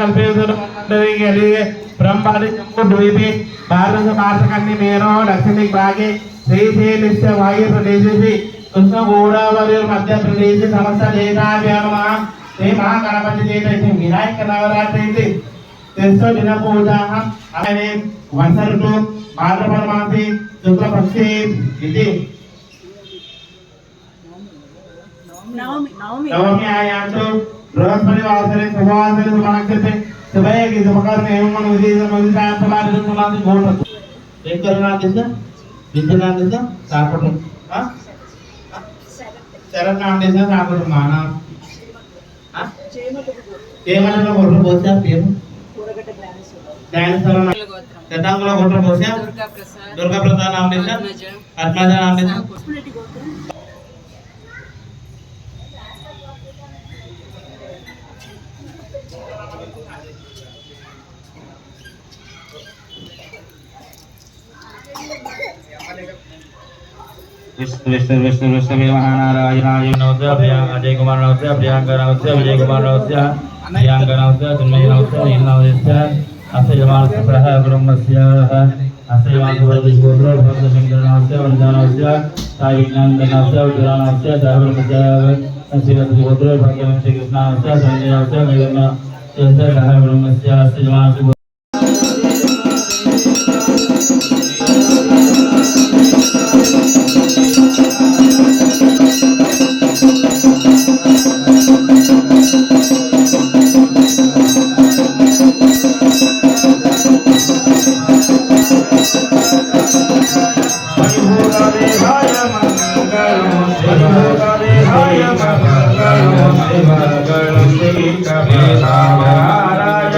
ब्रह्मणि द्वीपे भारतमासकन्नि मेरो लक्ष्मी भागे श्रीशैलस्य वायुप्रदेशेपि कृष्णगूढावरिर्मध्यप्रदेशे समस्तदेताभ्यो नमः श्री महागणपतिदेवैः विनायकनवरात्रैः तेषु दिनपूजाः अवने वसन्तु भाद्रपरमासि शुक्लपक्षे इति नवम्यायां तु बृहस्पतिवासरे सुवासरे सुमनक्षते सुभयगि सुमकर्णे हेमन विदेशम विदायम प्रकार सुमनादि घोटत ఏం కరుణానంద విద్యానంద కాకుండా శరణానంద కాకుండా మాన కేవలం గొర్రె పోసా దుర్గా ప్రసాద్ నామేశ పద్మజ నామేశ विष्णु विष्णु विष्णु नारायणाय नमस्ते अभ्यां अजय कुमार नमस्ते अभ्यांग नमस्ते अजय कुमार नमस्ते अभ्यांग नमस्ते तन्मय नमस्ते नील नमस्ते अस्य जमाल सप्रह ब्रह्मस्य अस्य जमाल सप्रह गोत्र भक्त शंकर नमस्ते वंदना नमस्ते साई विज्ञान नमस्ते उज्ज्वला नमस्ते दाब्रह्मस्य शिव गोत्र भक्त वंश कृष्ण नमस्ते संजय नमस्ते मेघना चेतक ब्रह्म से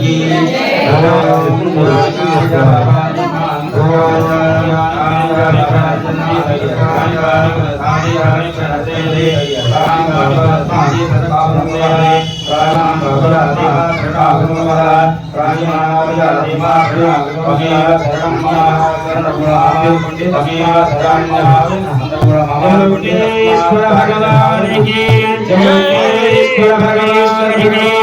की ओम भगवान की जय भगवान की